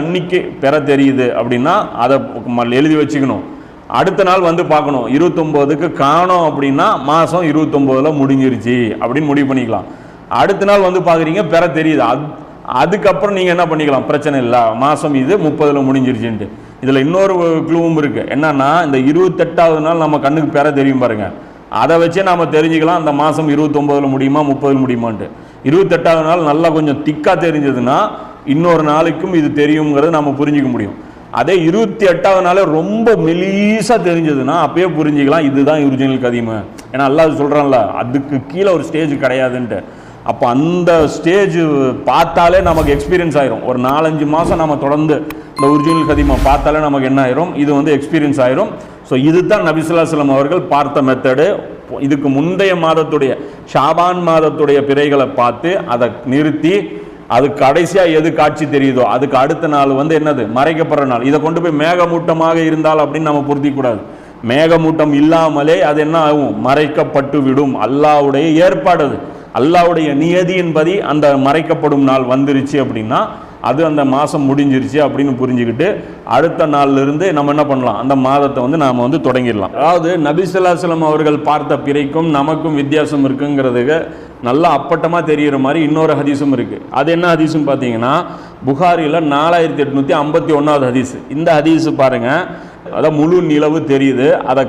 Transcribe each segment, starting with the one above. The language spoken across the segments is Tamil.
அன்னைக்கு பெற தெரியுது அப்படின்னா அதை எழுதி வச்சுக்கணும். அடுத்த நாள் வந்து பார்க்கணும். இருபத்தொம்போதுக்கு காணோம் அப்படின்னா மாதம் இருபத்தொம்போதில் முடிஞ்சிருச்சு அப்படின்னு முடிவு பண்ணிக்கலாம். அடுத்த நாள் வந்து பார்க்குறீங்க பெற தெரியுது. அது அதுக்கப்புறம் நீங்கள் என்ன பண்ணிக்கலாம்? பிரச்சனை இல்லை. மாதம் இது முப்பதில் முடிஞ்சிருச்சுன்ட்டு. இதில் இன்னொரு க்ளூவும் இருக்குது என்னன்னா இந்த இருபத்தெட்டாவது நாள் நம்ம கண்ணுக்கு பெற தெரியும் பாருங்கள் அதை வச்சே நாம் தெரிஞ்சுக்கலாம் அந்த மாதம் இருபத்தொம்போதில் முடியுமா முப்பதில் முடியுமான்ட்டு. இருபத்தெட்டாவது நாள் நல்லா கொஞ்சம் திக்காக தெரிஞ்சதுன்னா இன்னொரு நாளைக்கும் இது தெரியுங்கிறத நம்ம புரிஞ்சிக்க முடியும். அதே இருபத்தி எட்டாவது நாளே ரொம்ப மெலீஸாக தெரிஞ்சதுன்னா அப்பயே புரிஞ்சுக்கலாம் இதுதான் ஒரிஜினல் கதிமை. ஏன்னா அல்லாஹ் சொல்கிறான்ல அதுக்கு கீழே ஒரு ஸ்டேஜ் கிடையாதுன்ட்டு. அப்போ அந்த ஸ்டேஜ் பார்த்தாலே நமக்கு எக்ஸ்பீரியன்ஸ் ஆயிரும். ஒரு நாலஞ்சு மாதம் நம்ம தொடர்ந்து இந்த ஒரிஜினல் கதிமை பார்த்தாலே நமக்கு என்ன ஆயிரும்? இது வந்து எக்ஸ்பீரியன்ஸ் ஆயிரும். ஸோ இதுதான் நபிசுல்லாஸ்லம் அவர்கள் பார்த்த மெத்தடு இதுக்கு முந்தைய மாதத்துடைய ஷாபான் மாதத்துடைய பிறைகளை பார்த்து அதை நிறுத்தி அது கடைசியாக எது காட்சி தெரியுதோ அதுக்கு அடுத்த நாள் வந்து என்னது? மறைக்கப்படுற நாள். இதை கொண்டு போய் மேகமூட்டமாக இருந்தால் அப்படின்னு நம்ம பொருத்திக்கூடாது மேகமூட்டம் இல்லாமலே அது என்ன ஆகும்? மறைக்கப்பட்டு விடும். அல்லாவுடைய ஏற்பாடு அது. அல்லாவுடைய நியதியின்படி அந்த மறைக்கப்படும் நாள் வந்துருச்சு அப்படின்னா அது அந்த மாதம் முடிஞ்சிருச்சு அப்படின்னு புரிஞ்சுக்கிட்டு அடுத்த நாள்லேருந்து நம்ம என்ன பண்ணலாம்? அந்த மாதத்தை வந்து நாம் வந்து தொடங்கிடலாம். அதாவது நபிசுல்லாஸ்லம் அவர்கள் பார்த்த பிறைக்கும் நமக்கும் வித்தியாசம் இருக்குங்கிறதுக்கு நல்லா அப்பட்டமாக தெரிகிற மாதிரி இன்னொரு ஹதீஸும் இருக்குது அது என்ன ஹதீஸும் பார்த்தீங்கன்னா புகாரியில் நாலாயிரத்தி எட்நூற்றி ஐம்பத்தி ஒன்றாவது ஹதீஸ். இந்த ஹதீஸ் பாருங்கள் அதான் முழு நிலவு தெரியுது. அதை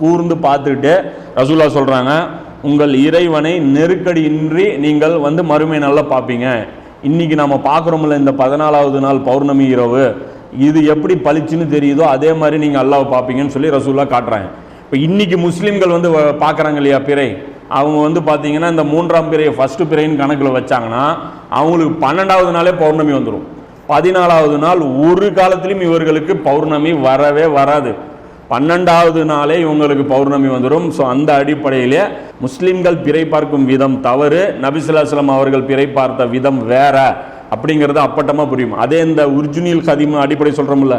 கூர்ந்து பார்த்துக்கிட்டு ரசூலா சொல்கிறாங்க உங்கள் இறைவனை நெருக்கடியின்றி நீங்கள் வந்து மறுமை நல்லா பார்ப்பீங்க. இன்னைக்கு நம்ம பார்க்குறோம்ல இந்த பதினாலாவது நாள் பௌர்ணமி இரவு. இது எப்படி பளிச்சுன்னு தெரியுதோ அதே மாதிரி நீங்கள் அல்லாஹ் பார்ப்பீங்கன்னு சொல்லி ரசூல்லா காட்டுறாங்க. இப்போ இன்னைக்கு முஸ்லீம்கள் வந்து வ- பார்க்குறாங்க இல்லையா பிறை? அவங்க வந்து பார்த்தீங்கன்னா இந்த மூன்றாம் பிறையை ஃபர்ஸ்ட் பிறைன்னு கணக்கில் வச்சாங்கன்னா அவங்களுக்கு பன்னெண்டாவது நாளே பௌர்ணமி வந்துடும் பதினாலாவது நாள் ஒரு காலத்திலும் இவர்களுக்கு பௌர்ணமி வரவே வராது. பன்னெண்டாவது நாளே இவங்களுக்கு பௌர்ணமி வந்துடும் ஸோ அந்த அடிப்படையிலே முஸ்லீம்கள் பிறை பார்க்கும் விதம் தவறு. நபிசுல்லாஸ்லாம் அவர்கள் பிறை பார்த்த விதம் வேற. அப்படிங்கிறது அப்பட்டமாக புரியும். அதே இந்த உர்ஜுனில் கதிம அடிப்படை சொல்கிறோம்ல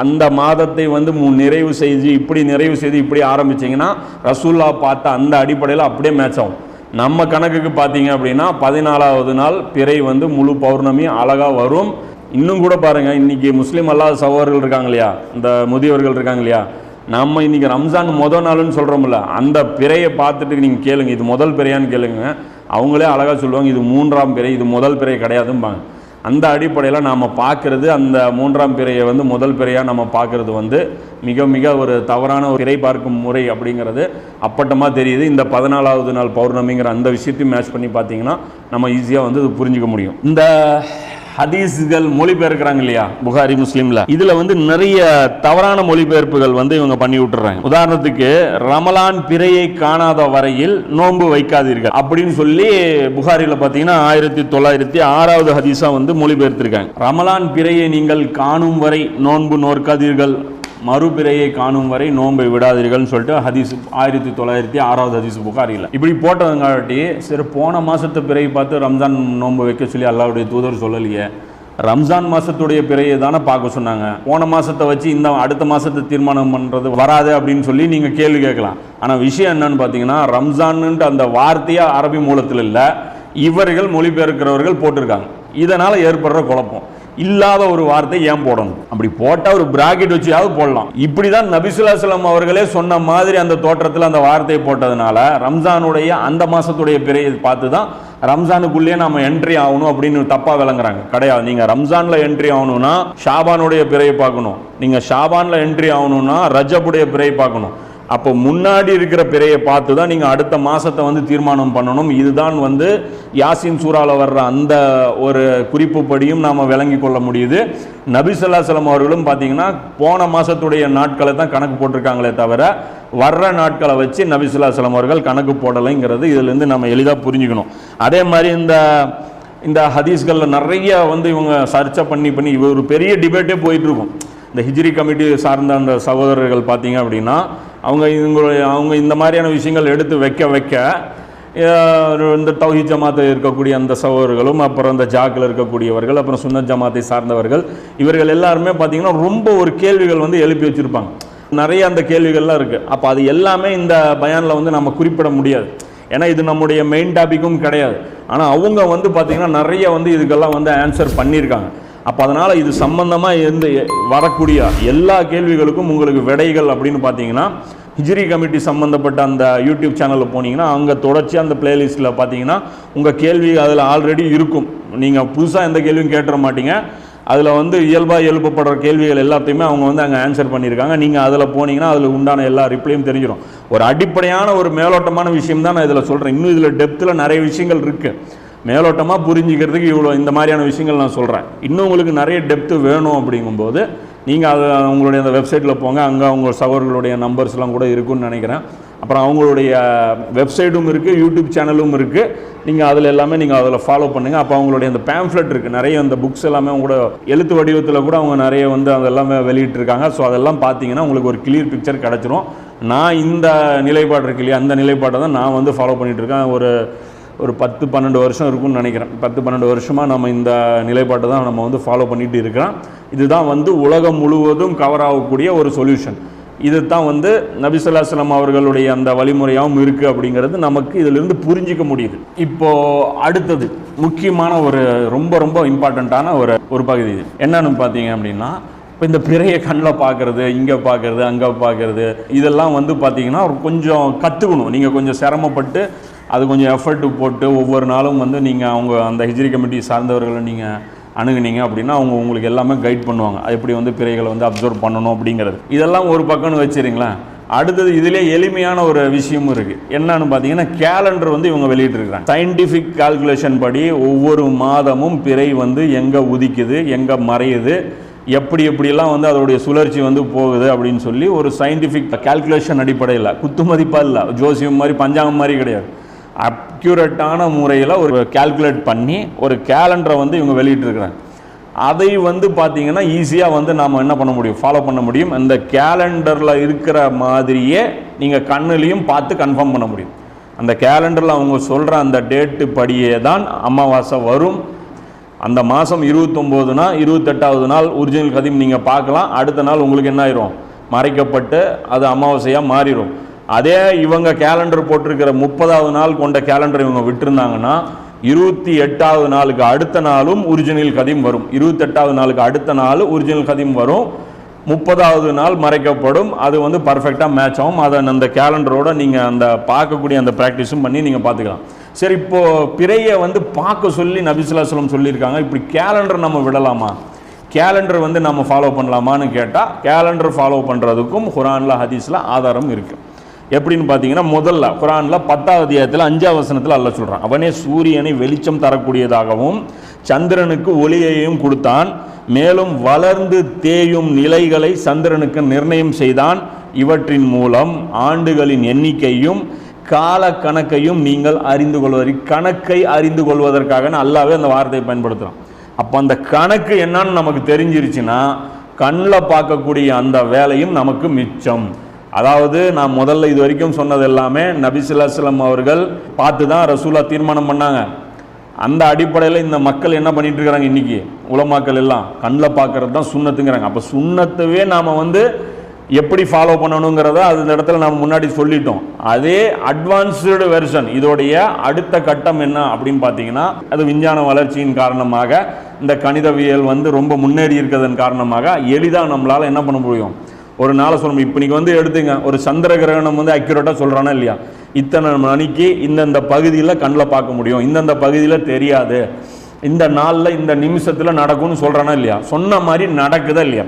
அந்த மாதத்தை வந்து நிறைவு செய்து இப்படி நிறைவு செய்து இப்படி ஆரம்பிச்சிங்கன்னா ரசூல்லா பார்த்த அந்த அடிப்படையில் அப்படியே மேட்ச் ஆகும். நம்ம கணக்குக்கு பார்த்தீங்க அப்படின்னா பதினாலாவது நாள் பிறை வந்து முழு பௌர்ணமி அழகாக வரும். இன்னும் கூட பாருங்க இன்றைக்கி முஸ்லீம் அல்லாத சகோதரர்கள் இருக்காங்க இல்லையா? இந்த முதியவர்கள் இருக்காங்க இல்லையா? நம்ம இன்னைக்கு ரம்ஜான் முதல் நாள்னு சொல்கிறோம்ல அந்த பிறையை பார்த்துட்டு நீங்கள் கேளுங்க. இது முதல் பிறையான்னு கேளுங்க. அவங்களே அழகாக சொல்லுவாங்க இது மூன்றாம் பிறை இது முதல் பிறை கிடையாதும்பாங்க. அந்த அடிப்படையில் நாம் பார்க்குறது அந்த மூன்றாம் பிறையை வந்து முதல் பிறையாக நம்ம பார்க்குறது வந்து மிக மிக ஒரு தவறான ஒரு பிறை பார்க்கும் முறை அப்படிங்கிறது அப்பட்டமாக தெரியுது. இந்த பதினாலாவது நாள் பௌர்ணமிங்கிற அந்த விஷயத்தையும் மேட்ச் பண்ணி பார்த்தீங்கன்னா நம்ம ஈஸியாக வந்து இது புரிஞ்சுக்க முடியும். இந்த ஹதீஸ்கள் மொழிபெயர்க்கிறாங்க இல்லையா? புகாரி முஸ்லீம்ல. இதுல வந்து நிறைய தவறான மொழிபெயர்ப்புகள் வந்து இவங்க பண்ணி விட்டுறாங்க. உதாரணத்துக்கு ரமலான் பிறையை காணாத வரையில் நோன்பு வைக்காதீர்கள் அப்படின்னு சொல்லி புகாரில பாத்தீங்கன்னா ஆயிரத்தி தொள்ளாயிரத்தி ஆறாவது ஹதீஸா வந்து மொழிபெயர்த்திருக்காங்க. ரமலான் பிறையை நீங்கள் காணும் வரை நோன்பு நோற்காதீர்கள். மறுபிறையை காணும் வரை நோன்பை விடாதீர்கள்னு சொல்லிட்டு ஹதீஸ் ஆயிரத்தி தொள்ளாயிரத்தி ஆறாவது ஹதீஸ் புகாரியில் இப்படி போட்டதுங்காட்டி சரி போன மாதத்து பிறையை பார்த்து ரம்ஜான் நோன்பு வைக்க சொல்லி அல்லாவுடைய தூதர் சொல்லலையே. ரம்ஜான் மாதத்துடைய பிறையை தானே பார்க்க சொன்னாங்க. போன மாதத்தை வச்சு இந்த அடுத்த மாதத்தை தீர்மானம் பண்ணுறது வராது அப்படின்னு சொல்லி நீங்கள் கேள்வி கேட்கலாம். ஆனால் விஷயம் என்னன்னு பார்த்தீங்கன்னா ரம்ஜான்ன்ற அந்த வார்த்தையாக அரபி மூலத்தில் இல்லை இவர்கள் மொழிபெயர்க்கிறவர்கள் போட்டிருக்காங்க. இதனால் ஏற்படுற குழப்பம். இல்லாத ஒரு வார்த்தை ஏன் போடணும்? அப்படி போட்டா ஒரு பிராக்கெட் வச்சியாவது போடலாம். இப்படிதான் நபிசுல்லாஸ்லாம் அவர்களே சொன்ன மாதிரி அந்த தோற்றத்தில் அந்த வார்த்தையை போட்டதுனால ரம்ஜானுடைய அந்த மாசத்துடைய பிறையை பார்த்து தான் ரம்ஜானுக்குள்ளேயே நம்ம என்ட்ரி ஆகணும் அப்படின்னு தப்பா விளங்குறாங்க. கிடையாது. நீங்க ரம்ஜான்ல என்ட்ரி ஆகணும்னா ஷாபானுடைய பிறையை பார்க்கணும். நீங்க ஷாபான்ல என்ட்ரி ஆகணும்னா ரஜபுடைய பிறையை பார்க்கணும். அப்போ முன்னாடி இருக்கிற பிறையை பார்த்து தான் நீங்கள் அடுத்த மாதத்தை வந்து தீர்மானம் பண்ணணும். இதுதான் வந்து யாசின் சூறாவில் வர்ற அந்த ஒரு குறிப்புப்படியும் நாம் விளங்கி கொள்ள முடியுது. நபிசல்லாசலம் அவர்களும் பார்த்தீங்கன்னா போன மாதத்துடைய நாட்களை தான் கணக்கு போட்டிருக்காங்களே தவிர வர்ற நாட்களை வச்சு நபிசுல்லாசலம் அவர்கள் கணக்கு போடலைங்கிறது இதுலேருந்து நம்ம எளிதாக புரிஞ்சுக்கணும். அதே மாதிரி இந்த இந்த ஹதீஸ்களில் நிறைய வந்து இவங்க சர்ச்சை பண்ணி பண்ணி இவ ஒரு பெரிய டிபேட்டே போயிட்டுருக்கும் இந்த ஹிஜ்ரி கமிட்டி சார்ந்த அந்த சகோதரர்கள் பார்த்தீங்க அப்படின்னா அவங்க இவங்களுடைய அவங்க இந்த மாதிரியான விஷயங்கள் எடுத்து வைக்க வைக்க இந்த தௌஹி ஜமாத்தில் இருக்கக்கூடிய அந்த சகோதரர்களும் அப்புறம் இந்த ஜாக்கில் இருக்கக்கூடியவர்கள் அப்புறம் சுன்னத் ஜமாத்தை சார்ந்தவர்கள் இவர்கள் எல்லாருமே பார்த்தீங்கன்னா ரொம்ப ஒரு கேள்விகள் வந்து எழுப்பி வச்சுருப்பாங்க. நிறைய அந்த கேள்விகள்லாம் இருக்குது அப்போ அது எல்லாமே இந்த பயானில் வந்து நம்ம குறிப்பிட முடியாது. ஏன்னா இது நம்முடைய மெயின் டாபிக்கும் கிடையாது. ஆனால் அவங்க வந்து பார்த்தீங்கன்னா நிறைய வந்து இதுக்கெல்லாம் வந்து ஆன்சர் பண்ணியிருக்காங்க. அப்போ அதனால் இது சம்மந்தமாக இருந்து வரக்கூடிய எல்லா கேள்விகளுக்கும் உங்களுக்கு விடைகள் அப்படின்னு பார்த்தீங்கன்னா ஹிஜ்ரி கமிட்டி சம்மந்தப்பட்ட அந்த யூடியூப் சேனலில் போனீங்கன்னா அங்கே தொடர்ச்சியாக அந்த பிளேலிஸ்ட்டில் பார்த்தீங்கன்னா உங்கள் கேள்வி அதில் ஆல்ரெடி இருக்கும். நீங்கள் புதுசாக எந்த கேள்வியும் கேட்டுற மாட்டீங்க. அதில் வந்து இயல்பாக எழுப்பப்படுற கேள்விகள் எல்லாத்தையுமே அவங்க வந்து அங்கே ஆன்சர் பண்ணியிருக்காங்க. நீங்கள் அதில் போனீங்கன்னா அதில் உண்டான எல்லா ரிப்ளையும் தெரிஞ்சிடும் ஒரு அடிப்படையான ஒரு மேலோட்டமான விஷயம் தான் நான் இதில் சொல்கிறேன் இன்னும் இதில் டெப்த்தில் நிறைய விஷயங்கள் இருக்குது மேலோட்டமாக புரிஞ்சிக்கிறதுக்கு இவ்வளோ இந்த மாதிரியான விஷயங்கள் நான் சொல்கிறேன் இன்னும் உங்களுக்கு நிறைய டெப்த்து வேணும் அப்படிங்கும்போது நீங்கள் அது உங்களுடைய அந்த வெப்சைட்டில் போங்க அங்கே அவங்க சகோதரர்களுடைய நம்பர்ஸ்லாம் கூட இருக்குன்னு நினைக்கிறேன். அப்புறம் அவங்களுடைய வெப்சைட்டும் இருக்குது யூடியூப் சேனலும் இருக்குது நீங்கள் அதில் எல்லாமே நீங்கள் அதில் ஃபாலோ பண்ணுங்கள் அப்போ அவங்களுடைய அந்த பேம்ஃப்லெட் இருக்குது நிறைய அந்த புக்ஸ் எல்லாமே அவங்க கூட எழுத்து வடிவத்தில் கூட அவங்க நிறைய வந்து அதெல்லாமே வெளியிட்டிருக்காங்க. ஸோ அதெல்லாம் பார்த்தீங்கன்னா உங்களுக்கு ஒரு கிளியர் பிக்சர் கிடச்சிரும். நான் இந்த நிலைப்பாடு இருக்கு இல்லையா? அந்த நிலைப்பாட்டை தான் நான் வந்து ஃபாலோ பண்ணிகிட்ருக்கேன் ஒரு ஒரு பத்து பன்னெண்டு வருஷம் இருக்கும்னு நினைக்கிறேன். பத்து பன்னெண்டு வருஷமாக நம்ம இந்த நிலைப்பாட்டை தான் நம்ம வந்து ஃபாலோ பண்ணிகிட்டு இருக்கிறோம். இதுதான் வந்து உலகம் முழுவதும் கவர் ஆகக்கூடிய ஒரு சொல்யூஷன் இது தான் வந்து நபிசுல்லாஸ்லாம் அவர்களுடைய அந்த வழிமுறையாகவும் இருக்குது அப்படிங்கிறது நமக்கு இதிலிருந்து புரிஞ்சிக்க முடியுது. இப்போது அடுத்தது முக்கியமான ஒரு ரொம்ப ரொம்ப இம்பார்ட்டண்ட்டான ஒரு ஒரு பகுதி இது. என்னன்னு பார்த்தீங்க அப்படின்னா இப்போ இந்த பிறைய கண்ணில் பார்க்குறது இங்கே பார்க்குறது அங்கே பார்க்குறது இதெல்லாம் வந்து பார்த்தீங்கன்னா கொஞ்சம் கற்றுக்கணும் நீங்கள் கொஞ்சம் சிரமப்பட்டு அது கொஞ்சம் எஃபர்ட் போட்டு ஒவ்வொரு நாளும் வந்து நீங்கள் அவங்க அந்த ஹிஜ்ரி கமிட்டி சார்ந்தவர்களை நீங்கள் அணுகுனீங்க அப்படின்னா அவங்க உங்களுக்கு எல்லாமே கைட் பண்ணுவாங்க. அது எப்படி வந்து பிறைகளை வந்து அப்சர்வ் பண்ணணும் அப்படிங்கிறது. இதெல்லாம் ஒரு பக்கம்னு வச்சுருங்களேன். அடுத்தது இதிலே எளிமையான ஒரு விஷயமும் இருக்குது என்னன்னு பார்த்தீங்கன்னா கேலண்டர் வந்து இவங்க வெளியிட்டிருக்கிறாங்க. சயின்டிஃபிக் கால்குலேஷன் படி ஒவ்வொரு மாதமும் பிறை வந்து எங்கே உதிக்குது எங்கே மறையுது எப்படி எப்படியெல்லாம் வந்து அதோடைய சுழற்சி வந்து போகுது அப்படின்னு சொல்லி ஒரு சயின்டிஃபிக் கால்குலேஷன் அடிப்படையில் குத்துமதிப்பாக இல்லை ஜோசியம் மாதிரி பஞ்சாங்கம் மாதிரி கிடையாது. அக்யூரேட்டான முறையில் ஒரு கால்குலேட் பண்ணி ஒரு கேலண்டரை வந்து இவங்க வெளியிட்டிருக்கிறாங்க. அதை வந்து பார்த்தீங்கன்னா ஈஸியாக வந்து நாம் என்ன பண்ண முடியும்? ஃபாலோ பண்ண முடியும். அந்த கேலண்டரில் இருக்கிற மாதிரியே நீங்கள் கண்ணுலேயும் பார்த்து கன்ஃபார்ம் பண்ண முடியும். அந்த கேலண்டரில் அவங்க சொல்கிற அந்த டேட்டு படியே தான் அமாவாசை வரும். அந்த மாதம் இருபத்தொம்போதுனா இருபத்தெட்டாவது நாள் ஒரிஜினல் கதிம் நீங்கள் பார்க்கலாம். அடுத்த நாள் உங்களுக்கு என்ன ஆயிரும்? மறைக்கப்பட்டு அது அமாவாசையாக மாறிடும் அதே இவங்க கேலண்டர் போட்டிருக்கிற முப்பதாவது நாள் கொண்ட கேலண்டர் இவங்க விட்டுருந்தாங்கன்னா இருபத்தி எட்டாவது நாளுக்கு அடுத்த நாளும் ஒரிஜினல் கதிம் வரும். இருபத்தெட்டாவது நாளுக்கு அடுத்த நாள் ஒரிஜினல் கதிம் வரும். முப்பதாவது நாள் மறைக்கப்படும். அது வந்து பர்ஃபெக்டாக மேட்ச் ஆகும். அதை அந்த கேலண்டரோட நீங்கள் அந்த பார்க்கக்கூடிய அந்த ப்ராக்டிஸும் பண்ணி நீங்கள் பார்த்துக்கலாம். சரி இப்போது பிறையை வந்து பார்க்க சொல்லி நபிசுல்லாஸ்லம் சொல்லியிருக்காங்க. இப்படி கேலண்டர் நம்ம விடலாமா? கேலண்டர் வந்து நம்ம ஃபாலோ பண்ணலாமான்னு கேட்டால் கேலண்டர் ஃபாலோ பண்ணுறதுக்கும் குரானில் ஹதீஸில் ஆதாரம் இருக்குது எப்படின்னு பார்த்தீங்கன்னா முதல்ல குரானில் பத்தாவது அத்தியாயத்தில் அஞ்சாவது வசனத்தில் அல்ல சொல்கிறான் அவனே சூரியனை வெளிச்சம் தரக்கூடியதாகவும் சந்திரனுக்கு ஒளியையும் கொடுத்தான். மேலும் வளர்ந்து தேயும் நிலைகளை சந்திரனுக்கு நிர்ணயம் செய்தான். இவற்றின் மூலம் ஆண்டுகளின் எண்ணிக்கையும் கால கணக்கையும் நீங்கள் அறிந்து கொள்வதற்கு கணக்கை அறிந்து கொள்வதற்காக அல்லாவே அந்த வார்த்தையை பயன்படுத்துகிறோம் அப்போ அந்த கணக்கு என்னன்னு நமக்கு தெரிஞ்சிருச்சுன்னா கண்ணில் பார்க்கக்கூடிய அந்த வேலையும் நமக்கு மிச்சம். அதாவது நான் முதல்ல இது வரைக்கும் சொன்னது எல்லாமே நபிசுல்லாஸ்லம் அவர்கள் பார்த்து தான் ரசூலா தீர்மானம் பண்ணாங்க. அந்த அடிப்படையில் இந்த மக்கள் என்ன பண்ணிட்டு இருக்கிறாங்க இன்னைக்கு? உலமாக்கள் எல்லாம் கண்ணில் பார்க்கறது தான் சுண்ணத்துங்கிறாங்க. அப்போ சுண்ணத்தவே நாம் வந்து எப்படி ஃபாலோ பண்ணணுங்கிறத அது இந்த இடத்துல நம்ம முன்னாடி சொல்லிட்டோம். அதே அட்வான்ஸ்டு வெர்ஷன் இதோடைய அடுத்த கட்டம் என்ன அப்படின்னு பார்த்தீங்கன்னா அது விஞ்ஞான வளர்ச்சியின் காரணமாக இந்த கணிதவியல் வந்து ரொம்ப முன்னேறி இருக்கிறதன் காரணமாக எளிதாக நம்மளால் என்ன பண்ண முடியும்? ஒரு நாளை சொல்லணும். இப்போ நீங்கள் வந்து எடுத்துங்க. ஒரு சந்திர கிரகணம் வந்து அக்யூரேட்டாக சொல்கிறானா இல்லையா? இத்தனை மணிக்கு இந்தந்த பகுதியில் கண்ணில் பார்க்க முடியும். இந்தந்த பகுதியில் தெரியாது. இந்த நாளில் இந்த நிமிஷத்தில் நடக்கும்னு சொல்கிறானா இல்லையா? சொன்ன மாதிரி நடக்குதா இல்லையா?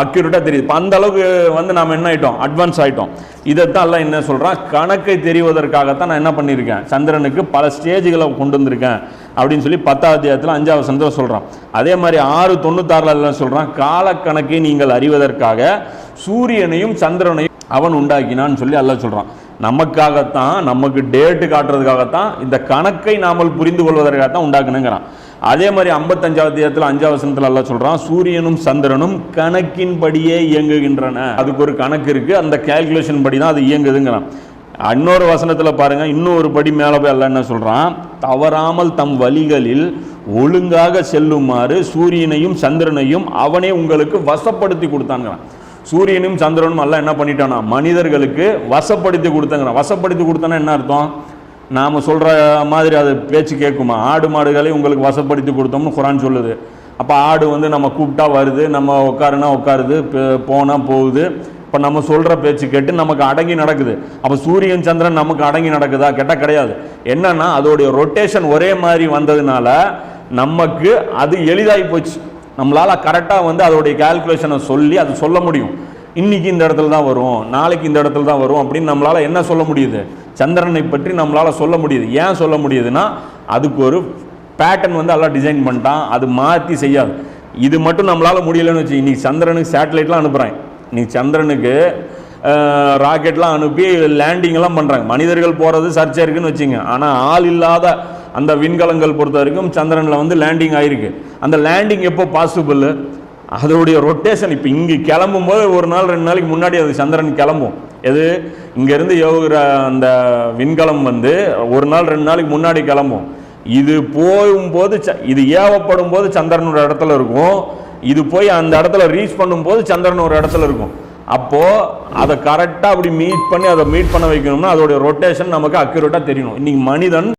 அக்யூரேட்டாக தெரியுது. இப்போ அந்த அளவுக்கு வந்து நாம் என்ன ஆகிட்டோம் அட்வான்ஸ் ஆகிட்டோம் இதைத்தான் எல்லாம் என்ன சொல்கிறான் கணக்கை தெரிவதற்காகத்தான் நான் என்ன பண்ணியிருக்கேன்? சந்திரனுக்கு பல ஸ்டேஜுகளை கொண்டு வந்திருக்கேன் அப்படின்னு சொல்லி பத்தாவது அத்தியாயத்தில் அஞ்சாவது சந்திரம் சொல்கிறான் அதே மாதிரி ஆறு தொண்ணூத்தாறுல எல்லாம் சொல்கிறான் காலக்கணக்கை நீங்கள் அறிவதற்காக சூரியனையும் சந்திரனையும் அவன் உண்டாக்கினான்னு சொல்லி எல்லாம் சொல்கிறான் நமக்காகத்தான் நமக்கு டேட்டு காட்டுறதுக்காகத்தான் இந்த கணக்கை நாமல் புரிந்து கொள்வதற்காகத்தான் உண்டாக்குனுங்கிறான். அதே மாதிரி ஐம்பத்தஞ்சாவது இடத்துல அஞ்சாவது வசனத்தில் எல்லாம் சொல்கிறான் சூரியனும் சந்திரனும் கணக்கின்படியே இயங்குகின்றன. அதுக்கு ஒரு கணக்கு இருக்குது அந்த கேல்குலேஷன் படி தான் அது இயங்குதுங்கிறான். இன்னொரு வசனத்தில் பாருங்கள் இன்னொரு படி மேலே போய் எல்லாம் என்ன சொல்கிறான் தவறாமல் தம் வழிகளில் ஒழுங்காக செல்லுமாறு சூரியனையும் சந்திரனையும் அவனே உங்களுக்கு வசப்படுத்தி கொடுத்தாங்கிறான் சூரியனும் சந்திரனும் எல்லாம் என்ன பண்ணிட்டானா மனிதர்களுக்கு வசப்படுத்தி கொடுத்தாங்கிறான் வசப்படுத்தி கொடுத்தானா என்ன அர்த்தம்? நாம் சொல்கிற மாதிரி அது பேச்சு கேட்குமா? ஆடு மாடுகளை உங்களுக்கு வசப்படுத்தி கொடுத்தோம்னு குரான் சொல்லுது. அப்போ ஆடு வந்து நம்ம கூப்பிட்டா வருது நம்ம உட்காருனா உட்காருது போனால் போகுது. இப்போ நம்ம சொல்கிற பேச்சு கேட்டு நமக்கு அடங்கி நடக்குது. அப்போ சூரியன் சந்திரன் நமக்கு அடங்கி நடக்குதா? கேட்டால் கிடையாது. என்னன்னா அதோடைய ரொட்டேஷன் ஒரே மாதிரி வந்ததுனால நமக்கு அது எளிதாகி போச்சு. நம்மளால் கரெக்டாக வந்து அதோடைய கால்குலேஷனை சொல்லி அது சொல்ல முடியும். இன்னைக்கு இந்த இடத்துல தான் வரும் நாளைக்கு இந்த இடத்துல தான் வரும் அப்படின்னு நம்மளால் என்ன சொல்ல முடியுது? சந்திரனை பற்றி நம்மளால் சொல்ல முடியுது. ஏன் சொல்ல முடியுதுன்னா அதுக்கு ஒரு பேட்டர்ன் வந்து எல்லாம் டிசைன் பண்ணிட்டான். அது மாற்றி செய்யாது. இது மட்டும் நம்மளால் முடியலன்னு வச்சு இன்னைக்கு சந்திரனுக்கு சேட்டலைட்லாம் அனுப்புகிறேன் இன்றைக்கி சந்திரனுக்கு ராக்கெட்லாம் அனுப்பி லேண்டிங்லாம் பண்ணுறாங்க மனிதர்கள் போகிறது சர்ச்சை இருக்குன்னு வச்சுங்க ஆனால் ஆள் இல்லாத அந்த விண்கலங்கள் பொறுத்த வரைக்கும் சந்திரனில் வந்து லேண்டிங் ஆயிருக்கு. அந்த லேண்டிங் எப்போ பாசிபிள் அதோடைய ரொட்டேஷன் இப்போ இங்கே கிளம்பும் போது ஒரு நாள் ரெண்டு நாளைக்கு முன்னாடி அது சந்திரன் கிளம்பும். எது? இங்கேருந்து யோகிற அந்த விண்கலம் வந்து ஒரு நாள் ரெண்டு நாளைக்கு முன்னாடி கிளம்பும். இது போகும்போது ச- இது ஏவப்படும் போது சந்திரன் ஒரு இடத்துல இருக்கும். இது போய் அந்த இடத்துல ரீச் பண்ணும்போது சந்திரன் ஒரு இடத்துல இருக்கும். அப்போது அதை கரெக்டாக அப்படி மீட் பண்ணி அதை மீட் பண்ண வைக்கணும்னா அதோடைய ரொட்டேஷன் நமக்கு அக்யூரேட்டாக தெரியணும். இன்றைக்கி மனிதன்